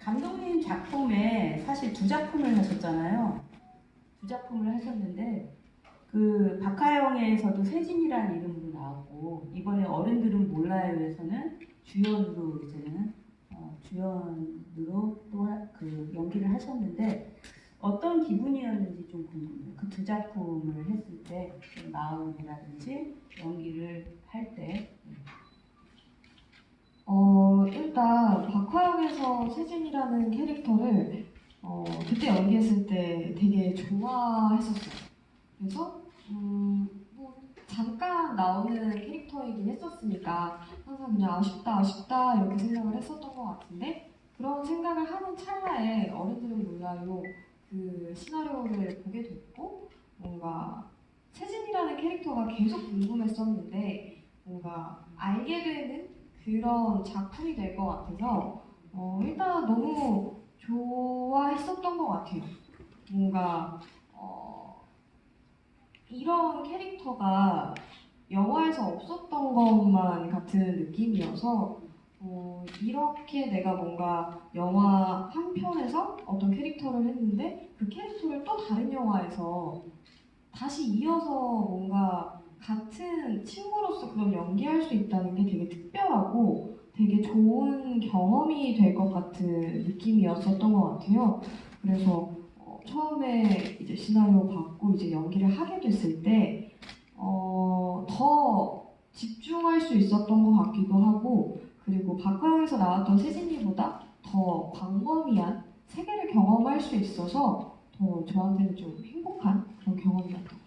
감독님 작품에 사실 두 작품을 하셨잖아요. 두 작품을 하셨는데 그 박하영에서도 세진이라는 이름으로 나왔고 이번에 어른들은 몰라요에서는 주연으로 이제는 어, 주연으로 또 그 연기를 하셨는데 어떤 기분이었는지 좀 궁금해요. 그 두 작품을 했을 때좀 마음이라든지 연기를 할 때. 어, 일단 박화영에서 세진이라는 캐릭터를 어, 그때 연기했을 때 되게 좋아했었어요. 그래서 음, 뭐 잠깐 나오는 캐릭터이긴 했었으니까 항상 그냥 아쉽다 아쉽다 이렇게 생각을 했었던 것 같은데 그런 생각을 하는 찰나에 어른들은 몰라요 그 시나리오를 보게 됐고 뭔가 세진이라는 캐릭터가 계속 궁금했었는데 뭔가 알게 되는 그런 작품이 될 것 같아서 어, 일단 너무 좋아했었던 것 같아요. 뭔가 어, 이런 캐릭터가 영화에서 없었던 것만 같은 느낌이어서 어, 이렇게 내가 뭔가 영화 한 편에서 어떤 캐릭터를 했는데 그 캐릭터를 또 다른 영화에서 다시 이어서 뭔가 같은 친구로서 그런 연기할 수 있다는 게 되게 특별하고 되게 좋은 경험이 될 것 같은 느낌이었었던 것 같아요. 그래서 어, 처음에 이제 시나리오 받고 이제 연기를 하게 됐을 때, 어, 더 집중할 수 있었던 것 같기도 하고, 그리고 박하영에서 나왔던 세진이보다 더 광범위한 세계를 경험할 수 있어서 더 저한테는 좀 행복한 그런 경험이었던 것 같아요.